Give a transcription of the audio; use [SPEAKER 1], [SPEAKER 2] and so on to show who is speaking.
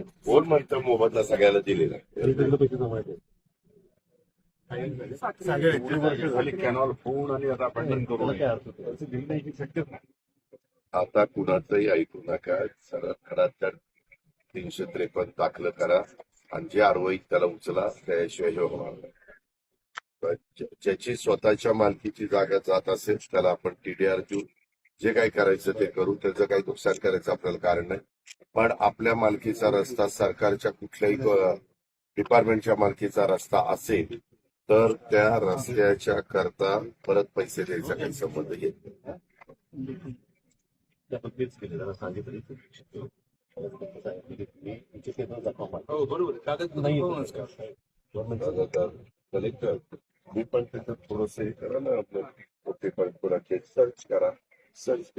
[SPEAKER 1] कोण म्हणतं मोबदला सगळ्याला दिलेला? झाली कॅनॉल होऊन आणि आता आपण बंद करू नये. आता कुणाचंही ऐकू नका. सरळ खडातर तीनशे त्रेपन्न दाखल करा आणि जे आरवाईत त्याला उचला त्याशिवाय हे होणार. तर ज्याची स्वतःच्या मालकीची जागा जात असेल त्याला आपण टीडीआर देऊ जे काही करायचं ते करू. त्याचं काही नुकसान करायचं आपल्याला कारण नाही. पण आपल्या मालकीचा रस्ता सरकारच्या कुठल्याही डिपार्टमेंटच्या मालकीचा रस्ता असेल तर त्या रस्त्याच्या करता परत पैसे द्यायचा काही संबंध येत नाही.
[SPEAKER 2] आपण तेच केलं. जरा सांगितलं
[SPEAKER 3] हो?
[SPEAKER 1] कलेक्टर मी पण त्याच्यात थोडस हे करा ना आपलं सर्च करा. सर्च